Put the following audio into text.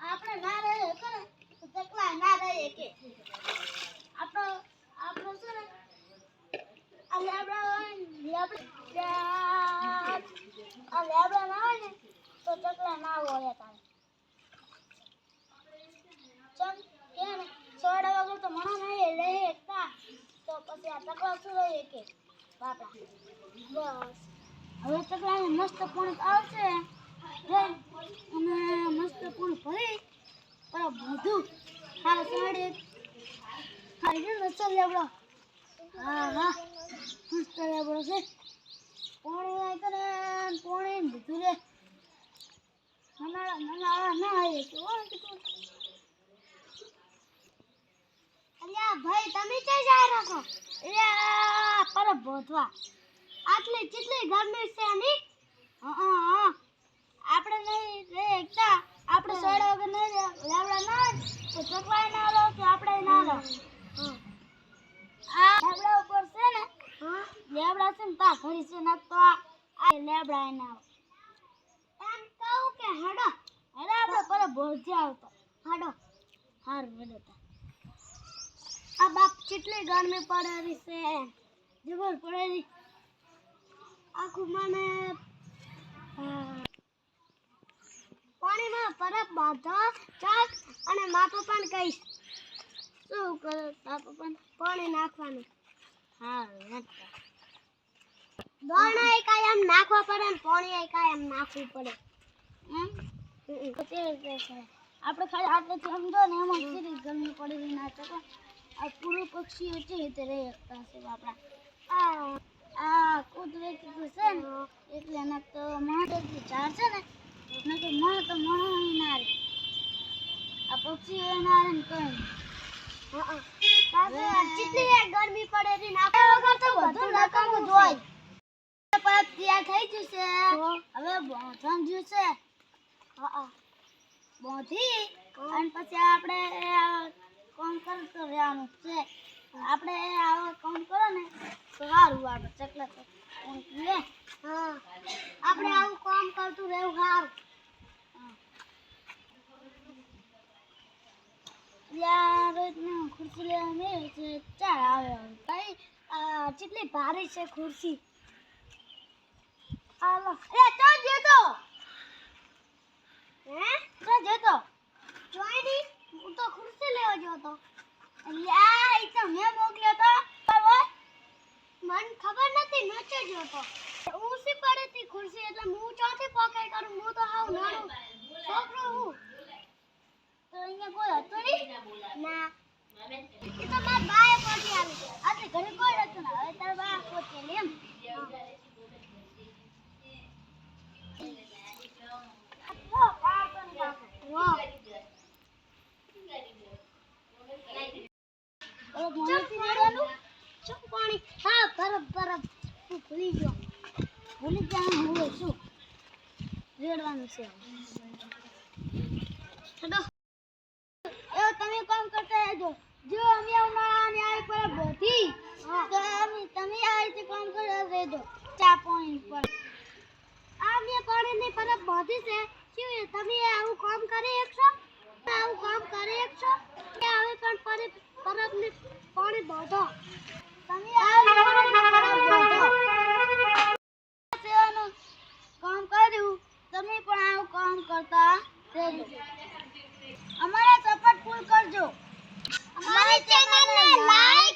આપણે ના રહે કરે ચકલા ના રહે કે આપણો આપણો છે ને આ લેબડા હોય ને લેબડા આ લેબડા ના હોય ને તો ચકલા ના હોય તારે ચમ કે ને સોડા વગર તો મણો નહીં રહે એકતા તો પછી આ ચકલા શું રહે કે બાપા બસ હવે ચકલાને મસ્ત પૂણ આવશે. અને મસ્ત પૂણ ભરી. પર બધું હા સાડે ખાઈ મસ્ત લેબડો હા હા, મસ્ત લેવડો છે. પોણી કરે પોણી બધું રે. મનાળા મનાળા ના આવે તો. ભાઈ, તમે ક્યાં જાય રાખો? પર બોધવા આટલી કેટલી ગરમી છે આની હા આપણે નહીં રે એકતા. આપણે સોડા વગર નહીં લેવડા ના તો ચકવાય ના લો કે આપણે ના લો આ ઉપર છે ને, લેવડા છે ને તા ઘડી છે ને, તો આ લેવડા એના એમ કહું કે હડો. હેડો આપણે પર બોધ્યા આવતો. હડો. હાર, હડો તા. આ બાપ કેટલી ગરમી પડેલી છે. જબર પડેલી આખું મને પાણીમાં પરબ બાંધો ચાલ અને મા પપ્પાને કહીશ. શું કરો મા પપ્પાને? પાણી નાખવાનું. હા દોણા કાયમ નાખવા પડે ને પાણી કાયમ નાખવું પડે. એમ નાખવું પડે આપણે ખાલી આટલે સમજો ને એમાં કેટલી ગરમી પડેલી ના ચકો આ પૂરું પક્ષીઓ છે તે રહી શકતા હશે આપણા. આ આ કુદરતી છે ને એટલે એના તો મહાદેવજી ઝાડ છે ને એના તો મહ તો મહ ના રે આ પક્ષીઓ ના રે ને કઈ ગરમી પડે છે ને આપણે વગર તો બધું નકામું જોઈ પરત તૈયાર થઈ ગયું છે. હવે બોધવાનું જ્યું છે. હા અને પછી આપણે કામ કરતો છે. આપણે આવો કામ કરો ને તો સારું આવે ચકલા તો. હા. આપણે આવું કામ કરતું રહેવું સારું. યાર ખુરશી લેવા મેં આવે. ભાઈ કેટલી ભારે છે ખુરશી. આલો એ, તો જેતો હે તો જેતો જોઈની હું તો ખુરશી લેવા ગયો તો લ્યા ઈ તો મેં મોકલ્યો તો બરાબર મને ખબર નથી, નચે ગયો તો ઊંચી પડી હતી ખુરશી એટલે હું ચોથી પકડ કરું, હું તો હાવ નાનો છોકરો હું તો અહીંયા કોઈ હતો નહીં ના એ તો મારા બાએ પહોંચી આવી છે આજે ઘરે કોઈ હતું ના હવે તારા બા પહોંચી લે એમ વાહ, પાડતો ને બાપો. વાહ. ઓલો મોણેથી રેડવાનું? શું પાણી? હા, બરફ, બરફ. હું ભૂલી ગયો. ભૂલી જવાનું હોય શું? રેડવાનું છે. તમે કામ કરતા રહેજો. જો અમે ઉનાળાની આવી પર બધી, તો અમે- તમે આ રીતે કામ કરતા રહેજો. ચા પાણી પર. આ મેં પાણીની પર બધી છે. શું તમે આવું કામ કરી શકશો? આવું કામ કરી શકશો? કે હવે પણ પરબ- પરબની પાણી બાંધો. કામ કરતા રહેજો. અમારા સપોર્ટ ફૂલ કરજો. અમારી ચેનલને લાઈક